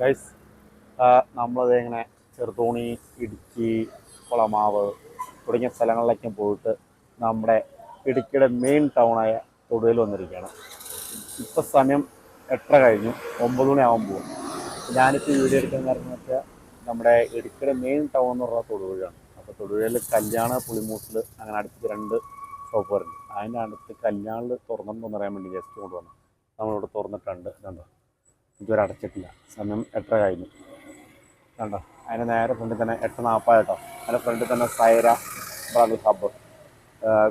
Guys നമ്മളത് ഇങ്ങനെ ചെറുതോണി ഇടുക്കി കുളമാവ് തുടങ്ങിയ സ്ഥലങ്ങളിലേക്കും പോയിട്ട് നമ്മുടെ ഇടുക്കിയുടെ മെയിൻ ടൗണായ തൊടുവിൽ വന്നിരിക്കുകയാണ്. ഇപ്പം സമയം എട്ടര കഴിഞ്ഞു? ഒമ്പത് മണിയാവാൻ പോകും ഞാനിപ്പോൾ വീഡിയോ എടുക്കാൻ കാരണം വെച്ചാൽ നമ്മുടെ ഇടുക്കിയുടെ മെയിൻ ടൗൺ എന്ന് പറഞ്ഞാൽ തൊടുപുഴയാണ്. അപ്പോൾ തൊടുപുഴയിൽ കല്യാണ പുളിമൂട്ടിൽ അങ്ങനെ അടുത്ത് രണ്ട് ഷോപ്പ് വരുന്നു അതിന്റെ അടുത്ത് കല്യാണിൽ തുറന്നെന്ന് പറയാൻ വേണ്ടി ജസ്റ്റ് കൊണ്ടുവന്നു നമ്മളിവിടെ തുറന്നിട്ടുണ്ട്. ഇതുണ്ടോ. ഇതുവരെ അടച്ചിട്ടില്ല. സമയം എട്ടര കഴിഞ്ഞു. കണ്ടോ? അതിന് നേരെ ഫ്രണ്ടിൽ തന്നെ എട്ട് നാൽപ്പത് കേട്ടോ. അതിന്റെ ഫ്രണ്ടിൽ തന്നെ Saira bridal hub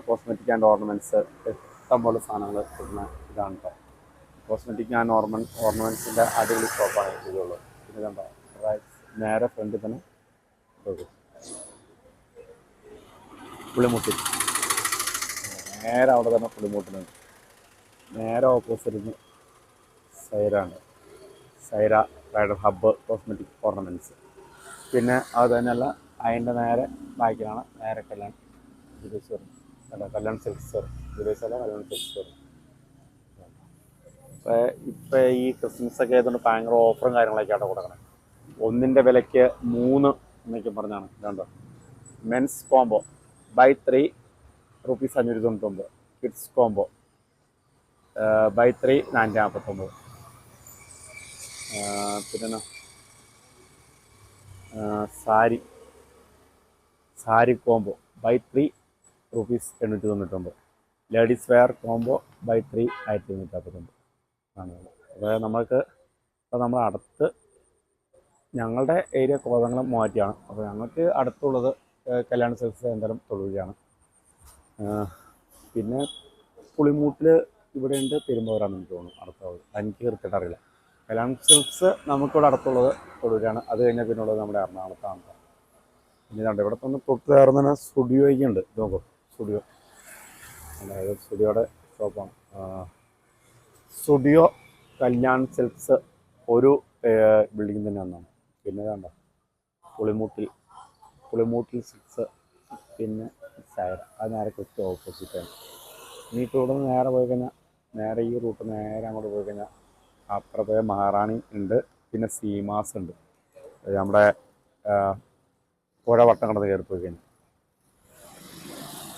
cosmetic and ornaments ഇഷ്ടം പോലെ സാധനങ്ങൾ കിട്ടുന്ന ഇതാണ് കേട്ടോ കോസ്മെറ്റിക് ആൻഡ് ഓർമൻ ഓർണമെന്റ്സിന്റെ അടിപൊളി ഷോപ്പാണ് ഇതുള്ളത് പിന്നെ കണ്ടോ? നേരെ ഫ്രണ്ടിൽ തന്നെ. പുളിമുട്ടി. നേരെ അവിടെ തന്നെ പുളിമുട്ടിനുണ്ട് നേരെ ഓപ്പോസിറ്റിന് സൈറാണ് Saira rider hub cosmetic ornaments പിന്നെ അത് തന്നെയല്ല അതിന്റെ നേരെ ബാക്കിലാണ് നേരെ കല്യാൺ ജുഡീസ് അല്ല കല്യാൺ സിൽക്സ് വരും ജുഡീസ് അല്ല കല്യാൺ സിൽക്സ് വരും ഇപ്പോൾ ഇപ്പോൾ ഈ ക്രിസ്മസ് ഒക്കെ ആയതുകൊണ്ട് ഭയങ്കര ഓഫറും കാര്യങ്ങളൊക്കെ ആട്ടോ കൊടുക്കണേ. ഒന്നിന്റെ വിലയ്ക്ക് മൂന്ന് എന്നൊക്കെ പറഞ്ഞാണ്. രണ്ട് men's combo. Buy three rupees അഞ്ഞൂറ്റി തൊണ്ണൂറ്റൊമ്പത്. Kids combo. ബൈ ത്രീ നാനൂറ്റി നാൽപ്പത്തൊമ്പത്. പിന്നെ sari. Sari combo. Buy three rupees എണ്ണൂറ്റി തൊണ്ണൂറ്റൊമ്പത്. Ladies wear combo buy three ആയിരത്തി എണ്ണൂറ്റി നാൽപ്പത്തൊമ്പത് ആണ്. അപ്പോൾ നമ്മൾക്ക് ഇപ്പോൾ നമ്മുടെ അടുത്ത് ഞങ്ങളുടെ ഏരിയ കോതങ്ങളും മൂവാറ്റിയാണ് അപ്പോൾ ഞങ്ങൾക്ക് അടുത്തുള്ളത് കല്യാണ സെൽസ് എന്തായാലും തൊഴുകയാണ് പിന്നെ പുളിമൂട്ടിൽ ഇവിടെ ഉണ്ട് എനിക്ക് തോന്നുന്നു അടുത്തുള്ളത് എനിക്ക് കൃത്യമായിട്ട് അറിയില്ല. കല്യാൺ സിൽക്സ് നമുക്കിവിടെ അടുത്തുള്ളത് തൊടുപുഴയാണ്. അത് കഴിഞ്ഞാൽ പിന്നെ ഉള്ളത് നമ്മുടെ എറണാകുളത്താണ് പിന്നെ ഇതാണ്ട് ഇവിടെ തന്നെ തൊട്ട് തന്നെ സ്റ്റുഡിയോയൊക്കെ ഉണ്ട്. നോക്കൂ സ്റ്റുഡിയോ. അതായത് സ്റ്റുഡിയോയുടെ ഷോപ്പാണ്. സ്റ്റുഡിയോ കല്യാൺ സിൽക്സ് ഒരു ബിൽഡിംഗ് തന്നെ ഒന്നാണ് പിന്നെ വേണ്ട പുളിമൂട്ടിൽ പുളിമൂട്ടിൽ സിൽക്സ് പിന്നെ സൈഡ്. അത് നേരെ കൃത്യം ഓപ്പോസിറ്റാണ് ഇനിയിപ്പോൾ ഇവിടെ നിന്ന് നേരെ പോയി കഴിഞ്ഞാൽ നേരെ ഈ റൂട്ട് നേരെ അങ്ങോട്ട് പോയി കഴിഞ്ഞാൽ അപ്പുറത്തെ മഹാറാണി ഉണ്ട്. പിന്നെ സീമാസ് ഉണ്ട്. നമ്മുടെ പുഴ വട്ടം കടന്ന് കയറി പോയി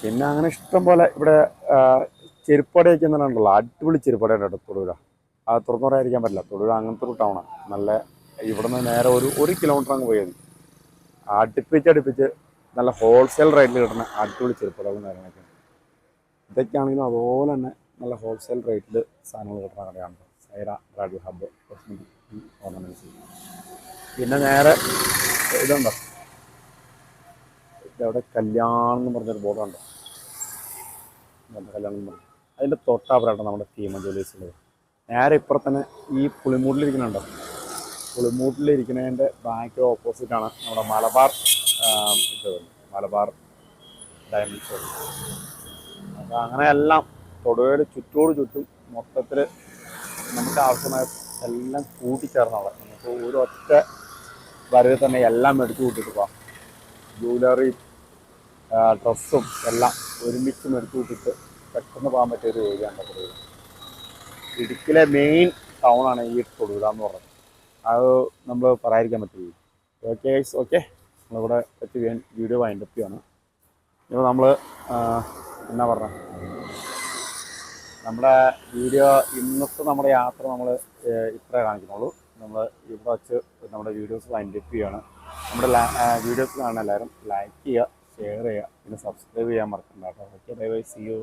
പിന്നെ അങ്ങനെ ഇഷ്ടം പോലെ ഇവിടെ ചെരുപ്പടയൊക്കെ തന്നെ ഉണ്ടല്ലോ. അടിപൊളി ചെരുപ്പടയുണ്ട് കേട്ടോ തൊടുപുഴ. അത് തുറന്നു പറയാതിരിക്കാൻ പറ്റില്ല. തൊടുപുഴ അങ്ങനത്തെ ഒരു ടൗണാണ് നല്ല ഇവിടുന്ന് നേരെ ഒരു ഒരു കിലോമീറ്റർ അങ്ങ് പോയത് അടുപ്പിച്ച് അടുപ്പിച്ച് നല്ല ഹോൾസെയിൽ റേറ്റിൽ കിട്ടുന്ന അടിപൊളി ചെരുപ്പടകളും കാര്യങ്ങളൊക്കെ ഇതൊക്കെയാണെങ്കിലും അതുപോലെ തന്നെ നല്ല ഹോൾസെയിൽ റേറ്റിൽ സാധനങ്ങൾ കിട്ടുന്ന കടയാണ്. സൈറ റാഡിയോ ഹബ്ബ് കോസ്മെറ്റിക് പിന്നെ നേരെ ഇതുണ്ടോ? ഇതവിടെ കല്യാണം എന്ന് പറഞ്ഞൊരു ബോർഡുണ്ടോ കല്യാണം എന്ന് പറഞ്ഞു. അതിന്റെ തൊട്ടാപ്പുറമാണ് നമ്മുടെ തീമ ജോലീസ് ഉള്ളത്. നേരെ ഇപ്പുറത്തന്നെ ഈ പുളിമൂട്ടിലിരിക്കുന്നുണ്ടോ? പുളിമൂട്ടിലിരിക്കുന്നതിന്റെ ബാക്ക് ഓപ്പോസിറ്റാണ് നമ്മുടെ മലബാർ ഇത്. മലബാർ ഡയമണ്ട് അപ്പോൾ അങ്ങനെയെല്ലാം തൊടുപുഴയുടെ ചുറ്റോട് ചുറ്റും മൊത്തത്തിൽ നമുക്ക് ആവശ്യമായ എല്ലാം കൂട്ടിച്ചേർന്നുള്ള നമുക്ക് ഒരു ഒറ്റ വരവിൽ തന്നെ എല്ലാം മേടിച്ച് കൂട്ടിയിട്ട് പോകാം ജ്വല്ലറി ഡ്രസ്സും എല്ലാം ഒരുമിച്ച് മേടിച്ച് കൂട്ടിയിട്ട് പെട്ടെന്ന് പോകാൻ പറ്റിയ ഒരു ഏരിയ ഉണ്ട് തൊടുപുഴ ഇടുക്കിയിലെ മെയിൻ ടൗണാണ് ഈ തൊടുപുഴ എന്ന് പറഞ്ഞത്. അത് നമ്മൾ പറയാതിരിക്കാൻ പറ്റില്ല. ഓക്കെ ഓക്കെ നമ്മളിവിടെ എത്തി വീഡിയോ വൈൻഡപ്പ് ചെയ്യാണ്. ഇപ്പോൾ നമ്മൾ എന്നാ പറഞ്ഞ? നമ്മുടെ വീഡിയോ ഇന്നത്തെ നമ്മുടെ യാത്ര നമ്മൾ ഇത്രേ കാണിക്കുന്നുള്ളൂ. നമ്മൾ ഇവിടെ വച്ച് നമ്മുടെ വീഡിയോസ് വൈൻഡപ്പ് ചെയ്യാണ്. നമ്മുടെ വീഡിയോസ് കാണുന്ന എല്ലാവരും ലൈക്ക് ചെയ്യുക ഷെയർ ചെയ്യുക പിന്നെ സബ്സ്ക്രൈബ് ചെയ്യാൻ മറക്കണ്ട കേട്ടോ. Okay bye bye see you